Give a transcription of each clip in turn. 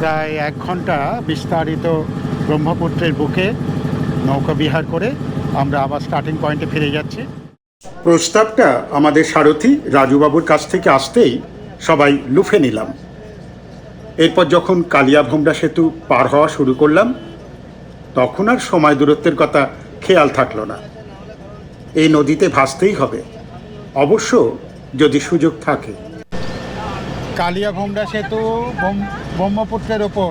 প্রায় এক ঘণ্টা বিস্তারিত ব্রহ্মপুত্রের বুকে নৌকা বিহার করে আমরা আবার স্টার্টিং পয়েন্টে ফিরে যাচ্ছি। প্রস্তাবটা আমাদের সারথি রাজুবাবুর কাছ থেকে আসতেই সবাই লুফে নিলাম। এরপর যখন কালিয়াভোমরা সেতু পার হওয়া শুরু করলাম, তখন আর সময় দূরত্বের কথা খেয়াল থাকল না। এই নদীতে ভাসতেই হবে। অবশ্য যদি সুযোগ থাকে কালিয়াভোমরা সেতু ব্রহ্মপুত্রের ওপর।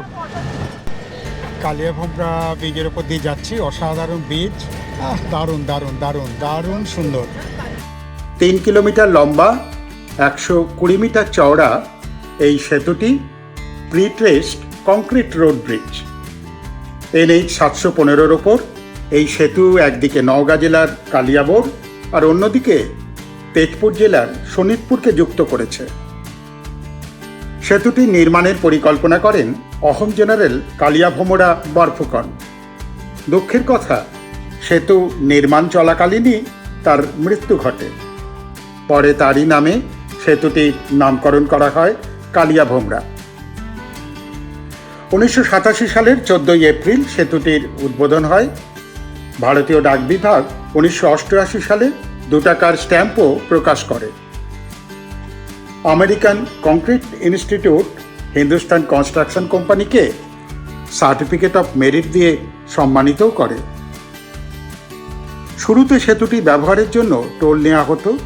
কালিয়াভোমরা ব্রিজের ওপর দিয়ে যাচ্ছি, অসাধারণ ব্রিজ। দারুণ দারুণ দারুণ দারুণ সুন্দর। তিন কিলোমিটার লম্বা, একশো কুড়ি মিটার চওড়া এই সেতুটি prestressed concrete road bridge NH সাতশো পনেরোর ওপর, এই সেতু একদিকে নওগাঁ জেলার কালিয়াবোর আর অন্যদিকে তেজপুর জেলার শোনিতপুরকে যুক্ত করেছে। সেতুটি নির্মাণের পরিকল্পনা করেন অহম জেনারেল কালিয়া ভোমরা বরফুকন। দুঃখের কথা, সেতু নির্মাণ চলাকালীনই তার মৃত্যু ঘটে। পরে তারই নামে সেতুটির নামকরণ করা হয় কালিয়াভোমরা। উনিশশো সাতাশি সালের চোদ্দই এপ্রিল সেতুটির উদ্বোধন হয়। ভারতীয় ডাক বিভাগ উনিশশো অষ্টআশি সালে দু টাকার স্ট্যাম্পও প্রকাশ করে। American concrete institute Hindustan construction কোম্পানিকে সার্টিফিকেট অফ মেরিট দিয়ে সম্মানিতও করে। শুরুতে সেতুটি ব্যবহারের জন্য টোল নেওয়া হতো।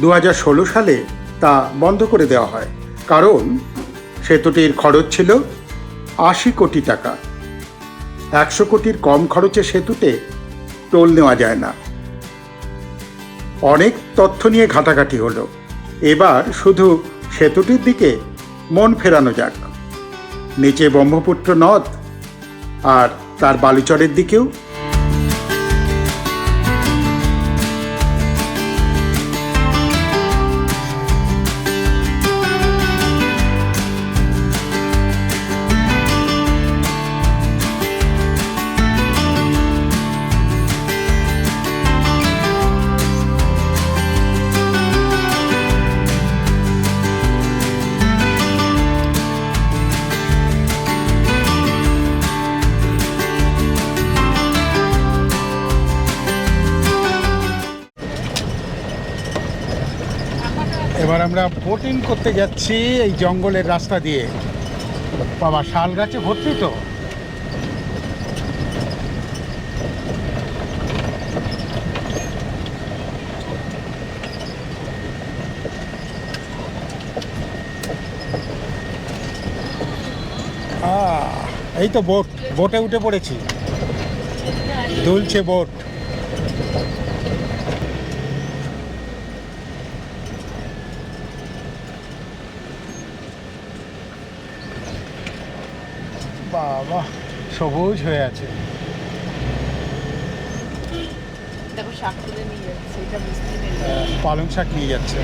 দু হাজার ষোলো সালে তা বন্ধ করে দেওয়া হয়। কারণ সেতুটির খরচ ছিল আশি কোটি টাকা। একশো কোটির কম খরচে সেতুতে টোল নেওয়া যায় না। অনেক তথ্য নিয়ে ঘাটাঘাটি হলো। এবার শুধু সেতুটির দিকে মন ফেরানো যাক। নিচে ব্রহ্মপুত্র নদ আর তার বালুচরের দিকেও এবার আমরা বোটিং করতে যাচ্ছি এই জঙ্গলের রাস্তা দিয়ে। বাবা, শাল গাছে ভর্তি তো। এই তো বোট বোটে উঠে পড়েছি। দুলছে বোট বাবা সবুজ হয়ে আছে। দেখো শাক তুলে নিয়ে যাচ্ছে এটা বুঝতে পেরে পালং শাক নিয়ে যাচ্ছে।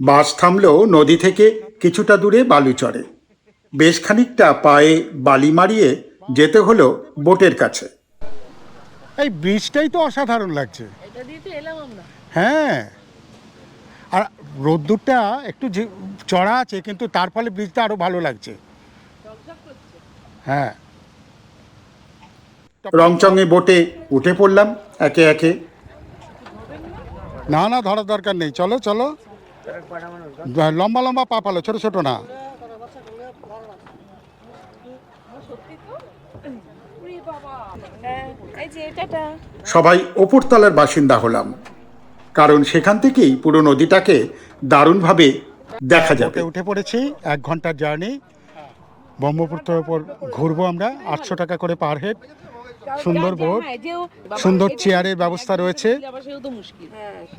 বাস থামলো নদী থেকে কিছুটা দূরে বালু চড়ে। বেশ খানিকটা পায়ে বালি মারিয়ে যেতে হলো বোটের কাছে। এই ব্রিজটাই তো অসাধারণ লাগছে। এটা দিয়ে তো এলাম আমরা। হ্যাঁ। আর রোদ্দুরটা একটু চড়া আছে কিন্তু তার ফলে ব্রিজটা আরও ভালো লাগছে। হ্যাঁ। রংচঙে বোটে উঠে পড়লাম একে একে। না না ধরার দরকার নেই। চলো চলো। লম্বা লম্বা পা পালো ছোট ছোট না। সবাই ওপরতলার বাসিন্দা হলাম কারণ সেখান থেকেই পুরো নদীটাকে দারুণভাবে দেখা যাবে। উঠে পড়েছি এক ঘণ্টার জার্নি। ব্রহ্মপুত্রের ওপর ঘুরবো আমরা আটশো টাকা করে পার হেড সুন্দর বোট সুন্দর চেয়ারের ব্যবস্থা রয়েছে।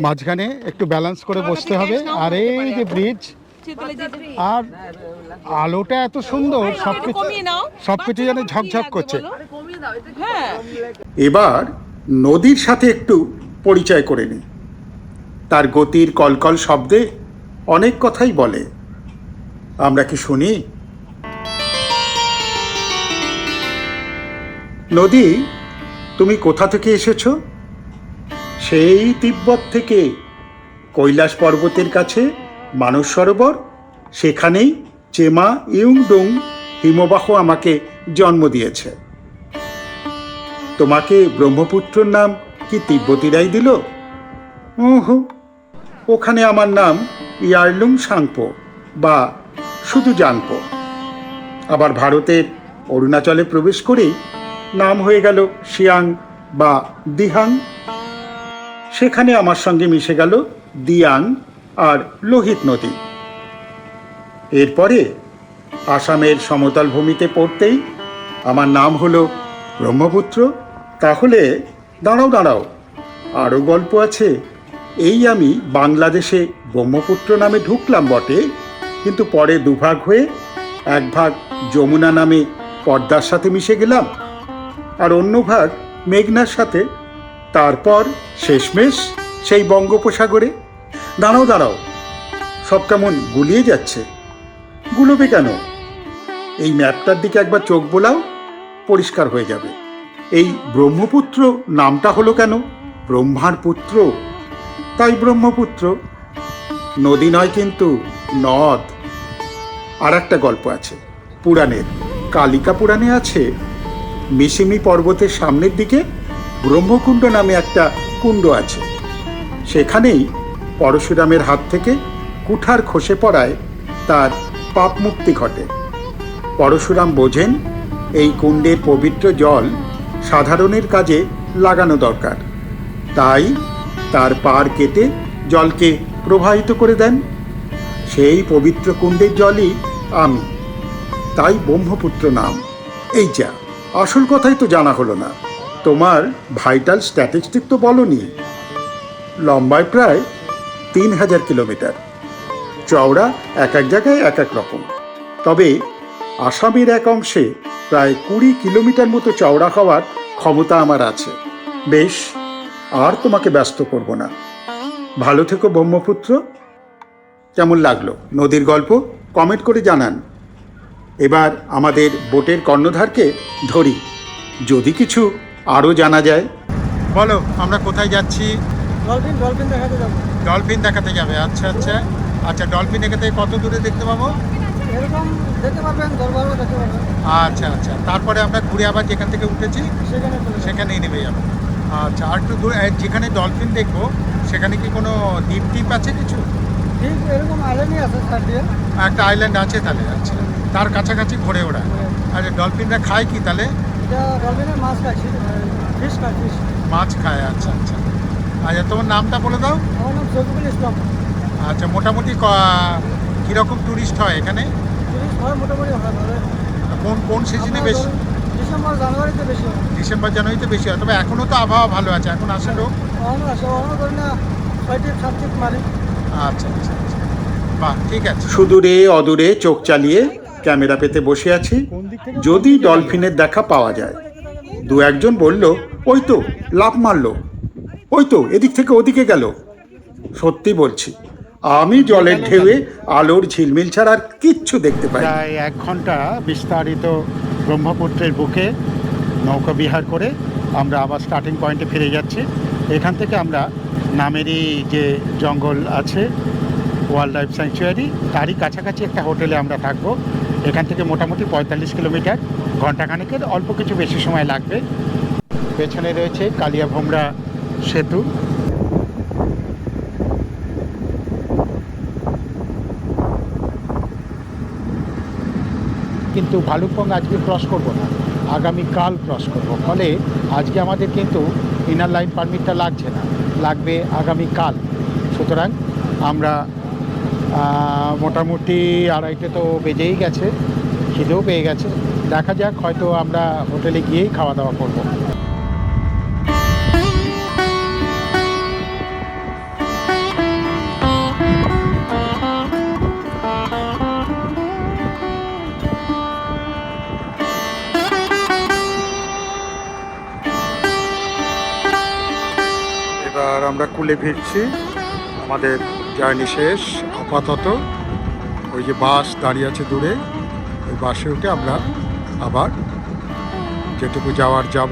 মাঝখানে একটু ব্যালেন্স করে বসতে হবে। আর এই যে ব্রিজ আর আলোটা এত সুন্দর সবকিছু সবকিছু যেন ঝকঝক করছে। হ্যাঁ। এবার নদীর সাথে একটু পরিচয় করে নিই তার গতির কলকল শব্দে অনেক কথাই বলে। আমরা কি শুনি? নদী, তুমি কোথা থেকে এসেছ? সেই তিব্বত থেকে। কৈলাস পর্বতের কাছে, মানস সরোবর, সেখানেই চেমা ইউংডুং হিমবাহ আমাকে জন্ম দিয়েছে। তোমাকে ব্রহ্মপুত্রর নাম কি তিব্বতীরাই দিল? ওহো ওখানে আমার নাম ইয়ারলুং সাংপো বা শুধু জানপো। আবার ভারতের অরুণাচলে প্রবেশ করেই নাম হয়ে গেল শিয়াং বা দিহাং। সেখানে আমার সঙ্গে মিশে গেল দিয়াং আর লোহিত নদী। এরপরে আসামের সমতল ভূমিতে পড়তেই আমার নাম হলো ব্রহ্মপুত্র। তাহলে দাঁড়াও দাঁড়াও আরও গল্প আছে। এই আমি বাংলাদেশে ব্রহ্মপুত্র নামে ঢুকলাম বটে, কিন্তু পরে দুভাগ হয়ে এক ভাগ যমুনা নামে পর্দার সাথে মিশে গেলাম। আর অন্য ভাগ মেঘনার সাথে। তারপর শেষমেশ সেই বঙ্গোপসাগরে। দাঁড়াও দাঁড়াও। সব কেমন গুলিয়ে যাচ্ছে। গুলোবে কেন? এই ম্যাপটার দিকে একবার চোখ বোলাও, পরিষ্কার হয়ে যাবে। এই ব্রহ্মপুত্র নামটা হলো কেন? ব্রহ্মার পুত্র। তাই ব্রহ্মপুত্র। নদী নয় কিন্তু নদ। আর একটা গল্প আছে। পুরাণের। কালিকা পুরাণে আছে মিসিমি পর্বতের সামনের দিকে ব্রহ্মকুণ্ড নামে একটা কুণ্ড আছে। সেখানেই পরশুরামের হাত থেকে কুঠার খসে পড়ায় তার পাপ মুক্তি ঘটে। পরশুরাম বোঝেন, এই কুণ্ডের পবিত্র জল সাধারণের কাজে লাগানো দরকার। তাই তার পার কেটে জলকে প্রবাহিত করে দেন। সেই পবিত্র কুণ্ডের জলই আমি। তাই ব্রহ্মপুত্র নাম। এই যা। আসল কথাই তো জানা হলো না। তোমার ভাইটাল স্ট্যাটিস্টিক তো বলনি। লম্বায় প্রায় তিন হাজার কিলোমিটার। চওড়া এক এক জায়গায় এক এক রকম। তবে আসামের এক অংশে প্রায় কুড়ি কিলোমিটার মতো চওড়া হওয়ার ক্ষমতা আমার আছে। বেশ, আর তোমাকে ব্যস্ত করব না। ভালো থেকো ব্রহ্মপুত্র। কেমন লাগল? নদীর গল্প? কমেন্ট করে জানান। এবার আমাদের বোটের কর্ণধারকে ধরি। যদি কিছু আরও জানা যায়। বলো আমরা কোথায় যাচ্ছি? ডলফিন ডলফিন দেখাতে যাব। ডলফিন দেখাতে যাবে আচ্ছা আচ্ছা। আচ্ছা ডলফিন এখানে কত দূরে দেখতে পাবো? এরকম দেখতে পারবেন দরবারও দেখতে পারবেন। আচ্ছা আচ্ছা। তারপরে আমরা ঘুরে আবার যেখান থেকে উঠেছি সেখানে সেখানেই নেমে যাব। আচ্ছা আর একটু দূর যেখানে ডলফিন দেখব সেখানে কি কোনো দ্বীপ টিপ আছে কিছু? ঠিক এরকম আইল্যান্ডই আছে একটা আইল্যান্ড আছে তাহলে আচ্ছা। তার কাছাকাছি ঘুরে ওরা। আচ্ছা ডলফিনরা খায় কি তাহলে? এটা ডলফিনের মাছ ফিশ মাছ খায় আচ্ছা আচ্ছা। আচ্ছা তোমার নামটা বলে দাও। আমার নাম শফিকুল ইসলাম। আচ্ছা মোটামুটি ক- কীরকম টুরিস্ট হয় এখানে? হয় মোটামুটি হয় কোন কোন সিজনে বেশি? ডিসেম্বর জানুয়ারিতে বেশি হয়। ডিসেম্বর জানুয়ারিতে বেশি হয়। তবে এখনও তো আবহাওয়া ভালো আছে এখন আসে লোক আচ্ছা আচ্ছা আচ্ছা। বাহ ঠিক আছে। সুদূরে অদূরে চোখ চালিয়ে ক্যামেরা পেতে বসে আছি। যদি ডলফিনের দেখা পাওয়া যায়। দু একজন বলল ওই তো লাভ মারল। ওই তো এদিক থেকে ওদিকে গেল। সত্যি বলছি আমি জলের ঢেউয়ে আলোর ঝিলমিল ছাড়া আর কিচ্ছু দেখতে পাই প্রায় এক ঘণ্টা বিস্তারিত ব্রহ্মপুত্রের বুকে নৌকা বিহার করে আমরা আবার স্টার্টিং পয়েন্টে ফিরে যাচ্ছি। এখান থেকে আমরা নামেরই যে জঙ্গল আছে ওয়াইল্ড লাইফ স্যাংচুয়ারি, তারই কাছাকাছি একটা হোটেলে আমরা থাকব। এখান থেকে মোটামুটি পঁয়তাল্লিশ কিলোমিটার ঘন্টাখানেকের অল্প কিছু বেশি সময় লাগবে। পেছনে রয়েছে কালিয়া ভোমরা সেতু। কিন্তু ভালুকপং আজকে ক্রস করব না আগামীকাল ক্রস করব। ফলে আজকে আমাদের কিন্তু ইনার লাইন পারমিটটা লাগছে না, লাগবে আগামীকাল সুতরাং আমরা মোটামুটি আড়াইটে তো বেজেই গেছে, খিদেও পেয়ে গেছে। দেখা যাক, হয়তো আমরা হোটেলে গিয়েই খাওয়া দাওয়া করব। এবার আমরা কুলে ফিরছি। আমাদের জার্নি শেষ। আপাতত ওই যে বাস দাঁড়িয়ে আছে দূরে, ওই বাসে উঠে আমরা আবার যেটুকু যাওয়ার যাব।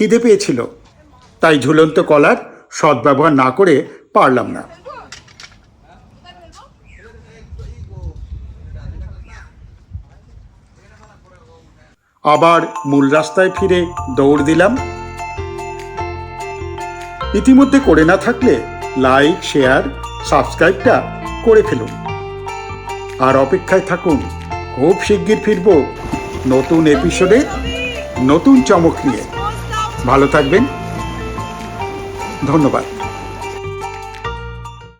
খিদে পেয়েছিল। তাই ঝুলন্ত কলার সদ্ব্যবহার না করে পারলাম না। আবার মূল রাস্তায় ফিরে দৌড় দিলাম। ইতিমধ্যে করে না থাকলে লাইক, শেয়ার, সাবস্ক্রাইবটা করে ফেলুন। আর অপেক্ষায় থাকুন, খুব শিগগির ফিরব নতুন এপিসোডে নতুন চমক নিয়ে। ভালো থাকবেন। ধন্যবাদ।